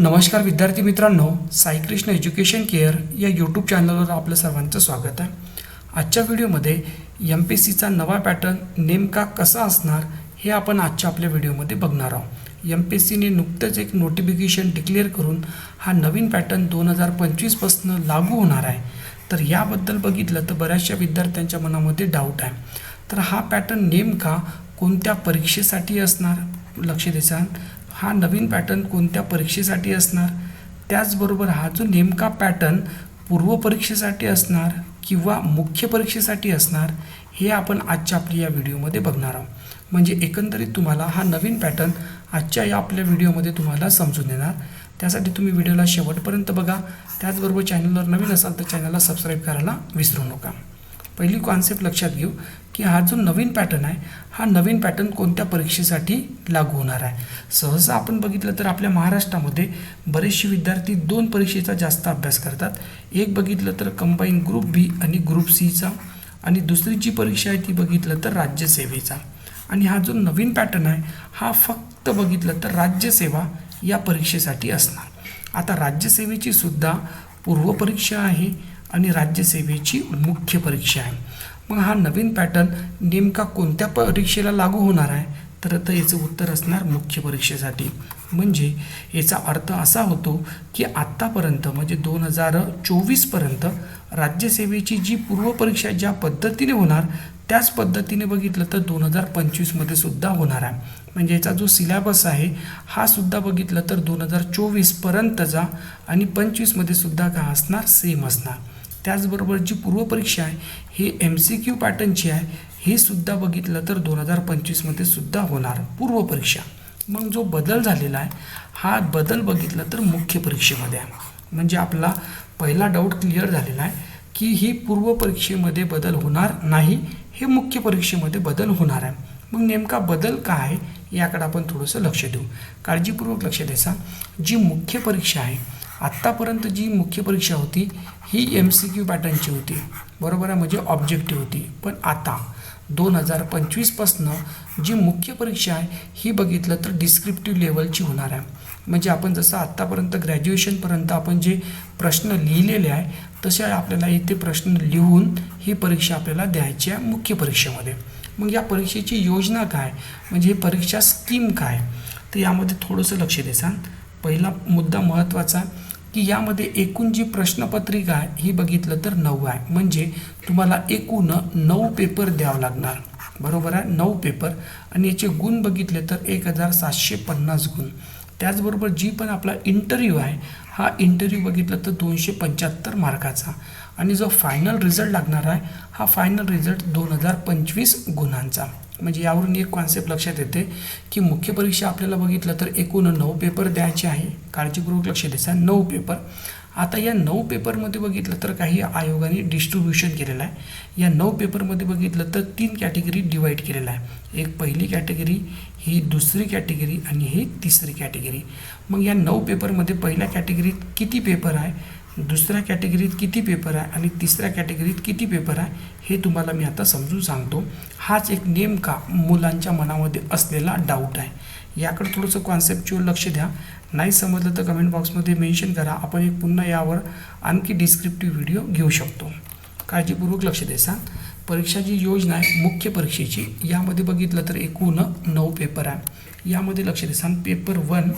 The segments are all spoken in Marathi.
नमस्कार विद्यार्थी मित्रांनो साईकृष्ण एज्युकेशन केअर या यूट्यूब चॅनलवर आपलं सर्वांचं स्वागत आहे. आजच्या व्हिडिओमध्ये एम पी सीचा नवा पॅटर्न नेमका कसा असणार हे आपण आजच्या आपल्या व्हिडिओमध्ये बघणार आहोत. एम पी सीने नुकतंच एक नोटिफिकेशन डिक्लेअर करून हा नवीन पॅटर्न दोन हजार पंचवीसपासून लागू होणार आहे. तर याबद्दल बघितलं तर बऱ्याचशा विद्यार्थ्यांच्या मनामध्ये डाऊट आहे. तर हा पॅटर्न नेमका कोणत्या परीक्षेसाठी असणार? लक्ष द्यायचा हा नवीन पॅटर्न कोणत्या परीक्षेसाठी असणार? त्याचबरोबर हा जो नेमका पॅटर्न पूर्वपरीक्षेसाठी असणार किंवा मुख्य परीक्षेसाठी असणार हे आपण आजच्या आपल्या या व्हिडिओमध्ये बघणार आहोत. म्हणजे एकंदरीत तुम्हाला हा नवीन पॅटर्न आजच्या या आपल्या व्हिडिओमध्ये तुम्हाला समजून येणार. त्यासाठी तुम्ही व्हिडिओला शेवटपर्यंत बघा. त्याचबरोबर चॅनलवर नवीन असाल तर चॅनलला सबस्क्राईब करायला विसरू नका. पहिली कॉन्सेप्ट लक्षात घेऊ की हा जो नवीन पॅटर्न आहे हा नवीन पॅटर्न कोणत्या परीक्षेसाठी लागू होणार आहे? सहसा आपण बघितलं तर आपल्या महाराष्ट्रामध्ये बरेचसे विद्यार्थी दोन परीक्षेचा जास्त अभ्यास करतात. एक बघितलं तर कंबाईन ग्रुप बी आणि ग्रुप सीचा आणि दुसरी जी परीक्षा आहे ती बघितलं तर राज्यसेवेचा आणि हा जो नवीन पॅटर्न आहे हा फक्त बघितलं तर राज्यसेवा या परीक्षेसाठी असणार. आता राज्यसेवेची सुद्धा पूर्वपरीक्षा आहे आणि राज्यसेवेची मुख्य परीक्षा आहे. मग हा नवीन पॅटर्न नेमका कोणत्या परीक्षेला लागू होणार आहे? तर आता याचं उत्तर असणार मुख्य परीक्षेसाठी. म्हणजे याचा अर्थ असा होतो की आत्तापर्यंत म्हणजे दोन हजार चोवीसपर्यंत राज्यसेवेची जी पूर्वपरीक्षा ज्या पद्धतीने होणार त्याच पद्धतीने बघितलं तर दोन हजार पंचवीसमध्ये सुद्धा होणार आहे. म्हणजे याचा जो सिलॅबस आहे हा सुद्धा बघितलं तर दोन हजार चोवीसपर्यंतचा आणि पंचवीसमध्ये सुद्धा काय असणार सेम असणार. त्याचबरोबर जी पूर्वपरीक्षा आहे ही एम सी क्यू पॅटर्नची आहे हे सुद्धा बघितलं तर दोन हजार पंचवीसमध्ये सुद्धा होणार पूर्वपरीक्षा. मग जो बदल झालेला आहे हा बदल बघितला तर मुख्य परीक्षेमध्ये आहे. म्हणजे आपला पहिला डाऊट क्लिअर झालेला आहे की ही पूर्वपरीक्षेमध्ये बदल होणार नाही हे मुख्य परीक्षेमध्ये बदल होणार आहे. मग नेमका बदल काय आहे याकडे आपण थोडंसं लक्ष देऊ. काळजीपूर्वक लक्ष द्यायचा. जी मुख्य परीक्षा आहे आत्तापर्यंत जी मुख्य परीक्षा होती ही एम सी क्यू पॅटर्नची होती. बरोबर आहे? म्हणजे ऑब्जेक्टिव्ह होती. पण आता दोन हजार पंचवीसपासनं जी मुख्य परीक्षा आहे ही बघितलं तर डिस्क्रिप्टिव्ह लेवलची होणार आहे. म्हणजे आपण जसं आत्तापर्यंत ग्रॅज्युएशनपर्यंत आपण जे प्रश्न लिहिलेले आहे तसे आपल्याला इथे प्रश्न लिहून ही परीक्षा आपल्याला द्यायची आहे मुख्य परीक्षेमध्ये. मग या परीक्षेची योजना काय? म्हणजे ही परीक्षा स्कीम काय? तर यामध्ये थोडंसं लक्ष देसान पहिला मुद्दा महत्त्वाचा की यामध्ये एकूण जी प्रश्नपत्रिका आहे ही बघितलं तर नऊ आहे. म्हणजे तुम्हाला एकूण नऊ पेपर द्यावं लागणार. बरोबर आहे? नऊ पेपर. आणि याचे गुण बघितले तर एक हजार सातशे पन्नास गुण. त्याचबरोबर जी पण आपला इंटरव्ह्यू आहे हा इंटरव्ह्यू बघितलं तर दोनशे पंच्याहत्तर मार्काचा. आणि जो फायनल रिझल्ट लागणार आहे हा फायनल रिझल्ट दोन हजार पंचवीस गुणांचा. म्हणजे यावरून एक कॉन्सेप्ट लक्षात येते की मुख्य परीक्षा आपल्याला बघितलं तर एकूण नऊ पेपर द्यायचे आहे. काळजीपूर्वक लक्ष द्यायचं आहे नऊ पेपर आता या नऊ पेपरमध्ये बघितलं तर काही आयोगाने डिस्ट्रीब्युशन केलेलं आहे. या नऊ पेपरमध्ये बघितलं तर तीन कॅटेगरी डिवाईड केलेलं आहे. एक पहिली कॅटेगरी ही दुसरी कॅटेगरी आणि ही तिसरी कॅटेगरी मग या नऊ पेपरमध्ये पहिल्या कॅटेगरीत किती पेपर आहे? दुसऱ्या कॅटेगरीत किती पेपर आहे आणि तिसऱ्या कॅटेगरीत किती पेपर आहे हे तुम्हाला मी आता समजून सांगतो. हाच एक नेमका मुलांच्या मनामध्ये असलेला डाऊट आहे. याकडे थोडंसं कॉन्सेप्च्युअल लक्ष द्या. नाही समजलं तर कमेंट बॉक्समध्ये मेन्शन करा. आपण एक पुन्हा यावर आणखी डिस्क्रिप्टिव्ह व्हिडिओ घेऊ शकतो. काळजीपूर्वक लक्ष द्यायचा परीक्षा जी योजना आहे मुख्य परीक्षेची यामध्ये बघितलं तर एकूण नऊ पेपर आहे. यामध्ये लक्ष द्यायचा पेपर वन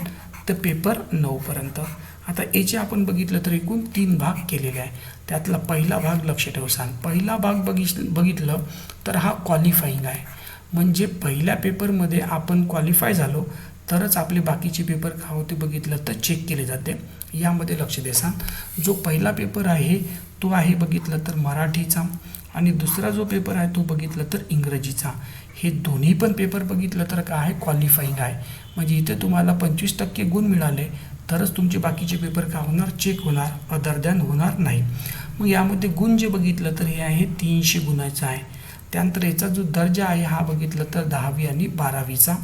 ते पेपर नऊपर्यंत आता याचे आपण बघितलं तर एकूण तीन भाग केलेले आहे. त्यातला पहिला भाग लक्ष ठेवसान पहिला भाग बघित बघितलं तर हा क्वालिफाईंग आहे. म्हणजे पहिल्या पेपरमध्ये आपण क्वालिफाय झालो तरच आपले बाकीचे पेपर का होते बघितलं तर चेक केले जाते. यामध्ये लक्ष देसान जो पहिला पेपर आहे तो आहे बघितलं तर मराठीचा आणि दुसरा जो पेपर आहे तो बघितलं तर इंग्रजीचा. हे दोन्ही पण पेपर बघितलं तर काय? आहे क्वालिफाईंग आहे. म्हणजे इथे तुम्हाला पंचवीस टक्के गुण मिळाले. तरच तुमचे बाकीचे पेपर का होणार? चेक होणार अदर दॅन होणार नाही. मग यामध्ये गुण जे बघितलं तर हे आहे तीनशे गुणाचं आहे. त्यानंतर याचा जो दर्जा आहे हा बघितलं तर दहावी आणि बारावीचा.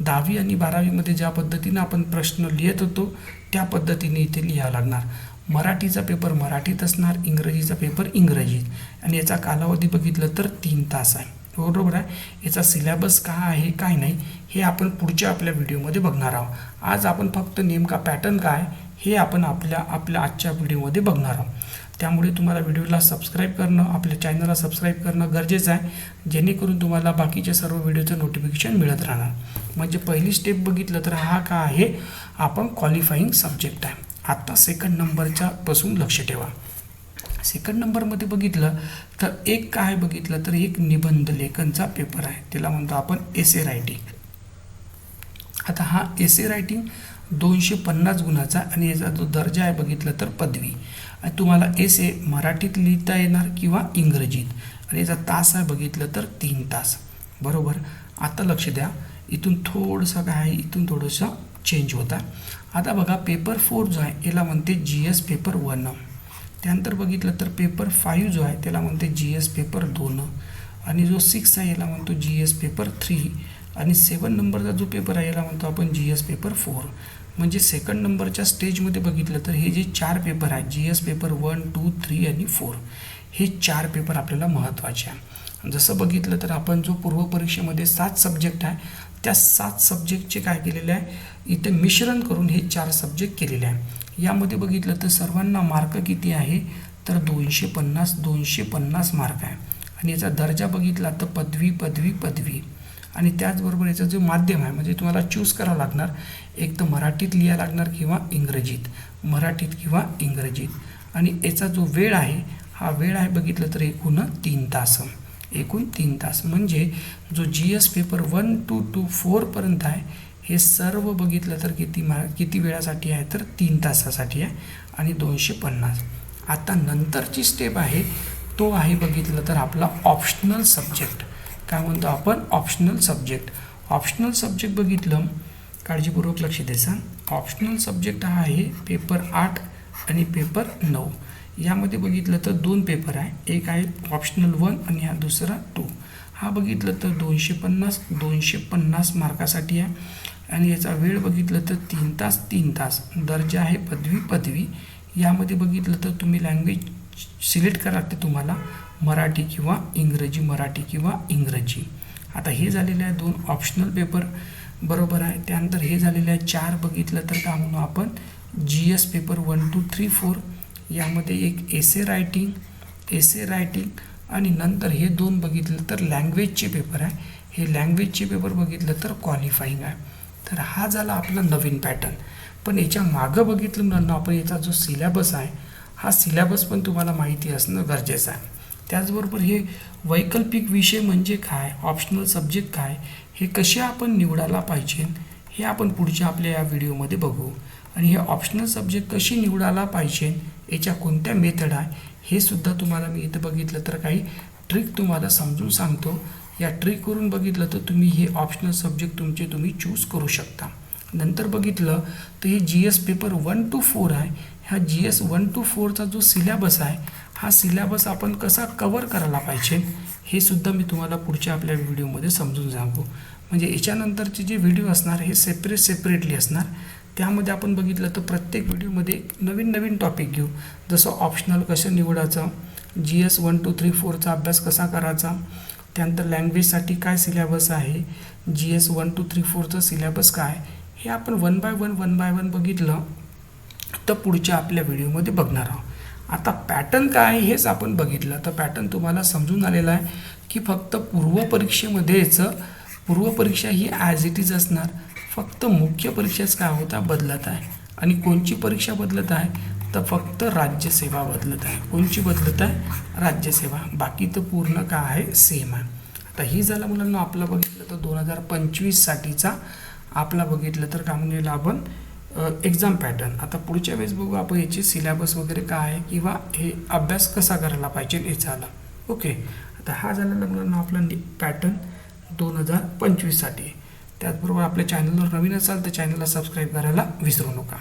दहावी आणि बारावीमध्ये ज्या पद्धतीनं आपण प्रश्न लिहित होतो त्या पद्धतीने इथे लिहावं लागणार. मराठीचा पेपर मराठीत असणार इंग्रजीचा पेपर इंग्रजीत. आणि याचा कालावधी बघितलं तर तीन तास आहे. बरोबर आहे. याचा सिलॅबस काय आहे काय नाही हे आपण पुढच्या आपल्या व्हिडिओमध्ये बघणार आहोत. आज आपण फक्त नेमका पॅटर्न काय हे आपण आपल्या आपल्या आजच्या व्हिडिओमध्ये बघणार आहोत. त्यामुळे तुम्हाला व्हिडिओला सबस्क्राईब करणं आपल्या चॅनलला सबस्क्राईब करणं गरजेचं आहे. जेणेकरून तुम्हाला बाकीच्या सर्व व्हिडिओचं नोटिफिकेशन मिळत राहणार. म्हणजे पहिली स्टेप बघितलं तर हा का आहे आपण क्वालिफाईंग सब्जेक्ट आहे. आत्ता सेकंड नंबरच्या पासून लक्ष ठेवा. सेकंड नंबरमध्ये बघितलं तर एक काय बघितलं तर एक निबंध लेखनचा पेपर आहे. त्याला म्हणतो आपण एसे रायटिंग आता हा एसे रायटिंग दोनशे पन्नास गुणाचा आणि याचा जो दर्जा आहे बघितलं तर पदवी. आणि तुम्हाला एसे मराठीत लिहिता येणार किंवा इंग्रजीत. आणि याचा तास आहे बघितलं तर तीन तास. बरोबर? आता लक्ष द्या. इथून थोडंसं काय आहे इथून थोडंसं चेंज होता. आता बघा पेपर फोर जो आहे याला म्हणते जी एस पेपर वन त्यानंतर बघितलं तर पेपर फाईव्ह जो आहे त्याला म्हणते जी एस पेपर दोन. आणि जो सिक्स आहे याला म्हणतो जी एस पेपर थ्री आणि सेवन नंबरचा जो पेपर आहे याला म्हणतो आपण जी एस पेपर फोर म्हणजे सेकंड नंबरच्या स्टेजमध्ये बघितलं तर हे जे चार पेपर आहेत G S paper one two three आणि फोर हे चार पेपर आपल्याला महत्त्वाचे आहे जसं बघितलं तर आपण जो पूर्वपरीक्षेमध्ये सात सब्जेक्ट आहे त्या सात सब्जेक्टचे काय केलेले आहे इथे मिश्रण करून हे चार सब्जेक्ट केलेले आहे. यामध्ये बघितलं तर सर्वांना मार्क किती आहे? तर दोनशे पन्नास दोनशे पन्नास मार्क आहे. आणि याचा दर्जा बघितला तर पदवी पदवी पदवी. आणि त्याचबरोबर याचं जे माध्यम आहे म्हणजे तुम्हाला चूज करावं लागणार. एक तर मराठीत लिहायला लागणार किंवा इंग्रजीत. मराठीत किंवा इंग्रजीत. आणि याचा जो वेळ आहे हा वेळ आहे बघितलं तर एकूण तीन तास. एकूण तीन तास. म्हणजे जो G S paper one two two फोरपर्यंत आहे हे सर्व बघितलं तर किती मा किती वेळासाठी आहे? तर तीन तासासाठी आहे आणि दोनशे पन्नास. आता नंतरची स्टेप आहे तो आहे बघितलं तर आपला ऑप्शनल सब्जेक्ट काय म्हणतो आपण? ऑप्शनल सब्जेक्ट ऑप्शनल सब्जेक्ट बघितलं काळजीपूर्वक लक्ष द्यायचं ऑप्शनल सब्जेक्ट हा आहे पेपर आठ आणि पेपर नऊ. यामध्ये बघितलं तर दोन पेपर आहे. एक आहे ऑप्शनल वन आणि हा दुसरा टू हा बघितलं तर दोनशे पन्नास दोनशे पन्नास मार्कासाठी आहे. आणि याचा वेळ बघितलं तर तीन तास तीन तास. दर्जा आहे पदवी पदवी. यामध्ये बघितलं तर तुम्ही लँग्वेज सिलेक्ट करा लागते तुम्हाला. मराठी किंवा इंग्रजी मराठी किंवा इंग्रजी. आता हे झालेले आहे दोन ऑप्शनल पेपर बरोबर आहे. त्यानंतर हे झालेले आहे चार बघितलं तर का म्हणू आपण? G S paper one two three four यामध्ये एक एसे रायटिंग एसे रायटिंग आणि नंतर हे दोन बघितलं तर लँग्वेजचे पेपर आहे. हे लँग्वेजचे पेपर बघितलं तर क्वालिफाईंग आहे. तर हा झाला आपला नवीन पॅटर्न पण याच्या मागं बघितलं म्हणून आपण याचा जो सिलॅबस आहे हा सिलॅबस पण तुम्हाला माहिती असणं गरजेचं आहे. त्याचबरोबर हे वैकल्पिक विषय म्हणजे काय ऑप्शनल सब्जेक्ट काय हे कसे आपण निवडायला पाहिजे हे आपण पुढच्या आपल्या या व्हिडिओमध्ये बघू. आणि हे ऑप्शनल सब्जेक्ट कशी निवडायला पाहिजे याच्या कोणत्या मेथड आहे हे सुद्धा तुम्हाला मी इथं बघितलं तर काही ट्रिक तुम्हाला समजून सांगतो. या ट्रिकवरून बघितलं तर तुम्ही हे ऑप्शनल सब्जेक्ट तुमचे तुम्ही चूज करू शकता. नंतर बघितलं तर हे G S paper one two four आहे. ह्या जी एस वन टू फोरचा जो सिलॅबस आहे हा सिलॅबस आपण कसा कवर करायला पाहिजे हे सुद्धा मी तुम्हाला पुढच्या आपल्या व्हिडिओमध्ये समजून सांगू. म्हणजे याच्यानंतरचे जे व्हिडिओ असणार हे सेपरेट सेपरेटली असणार. त्यामध्ये आपण बघितलं तर प्रत्येक व्हिडिओमध्ये एक नवीन नवीन टॉपिक घेऊ. जसं ऑप्शनल कसं निवडायचं G S one two three फोरचा अभ्यास कसा करायचा त्यानंतर लँग्वेजसाठी काय सिलेबस आहे? G S one two three फोरचं syllabus काय? हे आपण one by one one by one बघितलं तर पुढच्या आपल्या व्हिडिओमध्ये बघणार आहोत. आता पॅटर्न काय आहे हेच आपण बघितलं. तर पॅटर्न तुम्हाला समजून आलेला आहे की फक्त पूर्वपरीक्षेमध्येच पूर्वपरीक्षा ही ॲज इट इज असणार. फक्त मुख्य परीक्षाच काय होता? बदलत आहे. आणि कोणची परीक्षा बदलत आहे? तर फक्त राज्यसेवा बदलत आहे. कोणची बदलत आहे? राज्यसेवा बाकी तर पूर्ण काय आहे? सेम आहे. आता ही झालं मुलांना आपलं बघितलं तर दोन हजार पंचवीससाठीचा आपला बघितलं तर काय म्हणजे आपण एक्झाम पॅटर्न आता पुढच्या वेळेस बघू आपण याची सिलेबस वगैरे काय आहे किंवा हे अभ्यास कसा करायला पाहिजे याचा ओके. आता हा झालेला मुलांना आपला पॅटर्न दोन हजार पंचवीससाठी त्याचबरोबर आपल्या चॅनलवर नवीन असाल तर चॅनलला सबस्क्राईब करायला विसरू नका.